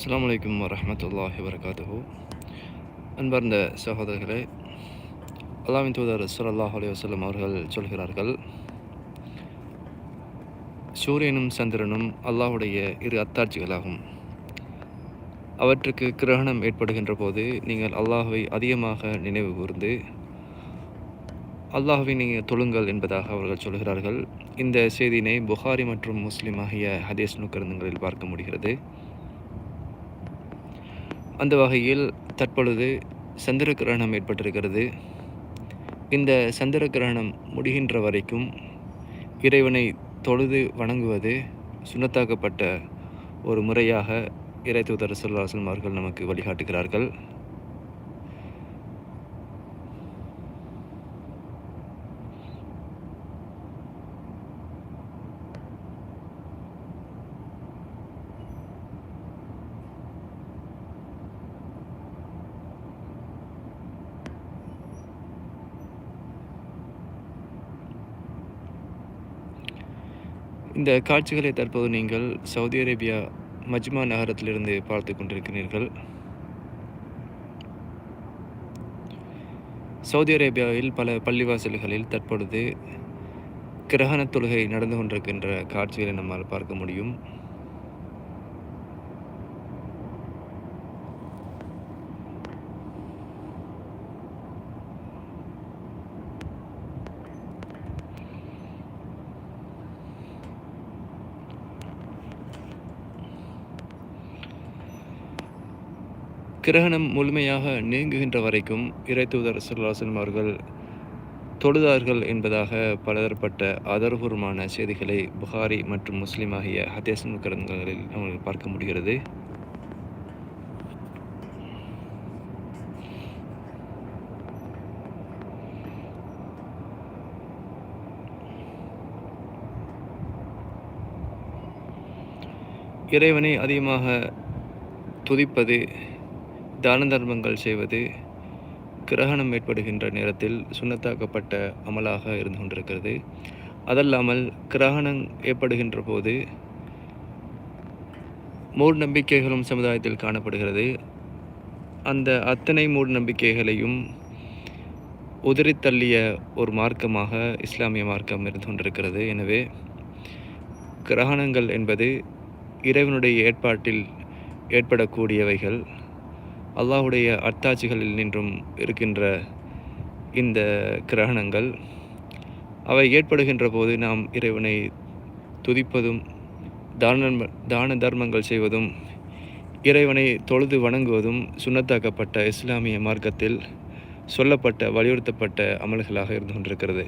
அஸ்லாம் வலைக்கம் வரமத்துல்லாஹி வரகாத்துஹு அன்பார்ந்த சகோதரர்களே அல்லாஹ்வின் தூதர் ஸல்லல்லாஹு அலி வசலம் அவர்கள் சொல்கிறார்கள் சூரியனும் சந்திரனும் அல்லாஹுடைய இரு அத்தாட்சிகளாகும். அவற்றுக்கு கிரகணம் ஏற்படுகின்ற போது நீங்கள் அல்லாஹுவை அதிகமாக நினைவு கூர்ந்து அல்லாஹுவை நீங்கள் தொழுங்கள் என்பதாக அவர்கள் சொல்கிறார்கள். இந்த செய்தியினை புகாரி மற்றும் முஸ்லீம் ஆகிய ஹதீஸ் நுக்கருந்தங்களில் பார்க்க முடிகிறது. அந்த வகையில் தற்பொழுது சந்திர கிரகணம் ஏற்பட்டிருக்கிறது. இந்த சந்திர கிரகணம் முடிகின்ற வரைக்கும் இறைவனை தொழுது வணங்குவது சுண்ணத்தாக்கப்பட்ட ஒரு முறையாக இறை தூதர் அவர்கள் நமக்கு வழிகாட்டுகிறார்கள். இந்த காட்சிகளை தற்போது நீங்கள் சவுதி அரேபியா மஜ்மா நகரத்திலிருந்து பார்த்து கொண்டிருக்கிறீர்கள். சவுதி அரேபியாவில் பல பள்ளிவாசல்களில் தற்பொழுது கிரகண தொழுகை நடந்து கொண்டிருக்கின்ற காட்சிகளை நம்மால் பார்க்க முடியும். கிரகணம் முழுமையாக நீங்குகின்ற வரைக்கும் இறைத்தூதர் சுல்லாசன் அவர்கள் தொழுதார்கள் என்பதாக பலதரப்பட்ட ஆதரவுபூர்வமான செய்திகளை புகாரி மற்றும் முஸ்லீம் ஆகிய ஹதேசன் கிரந்தங்களில் அவர்கள் பார்க்க முடிகிறது. இறைவனை அதிகமாக துதிப்பது தான தர்மங்கள் செய்வது கிரகணம் ஏற்படுகின்ற நேரத்தில் சுண்ணத்தாக்கப்பட்ட அமலாக இருந்து கொண்டிருக்கிறது. அதல்லாமல் கிரகணம் ஏற்படுகின்ற போது மூட நம்பிக்கைகளும் சமுதாயத்தில் காணப்படுகிறது. அந்த அத்தனை மூட நம்பிக்கைகளையும் தள்ளிய ஒரு மார்க்கமாக இஸ்லாமிய மார்க்கம் இருந்து கொண்டிருக்கிறது. எனவே கிரகணங்கள் என்பது இறைவனுடைய ஏற்பாட்டில் ஏற்படக்கூடியவைகள். அல்லாஹுடைய அத்தாட்சிகளில் நின்றும் இருக்கின்ற இந்த கிரகணங்கள் அவை ஏற்படுகின்ற போது நாம் இறைவனை துதிப்பதும் தான தான தர்மங்கள் செய்வதும் இறைவனை தொழுது வணங்குவதும் சுண்ணத்தாக்கப்பட்ட இஸ்லாமிய மார்க்கத்தில் சொல்லப்பட்ட வலியுறுத்தப்பட்ட அமல்களாக இருந்து கொண்டிருக்கிறது.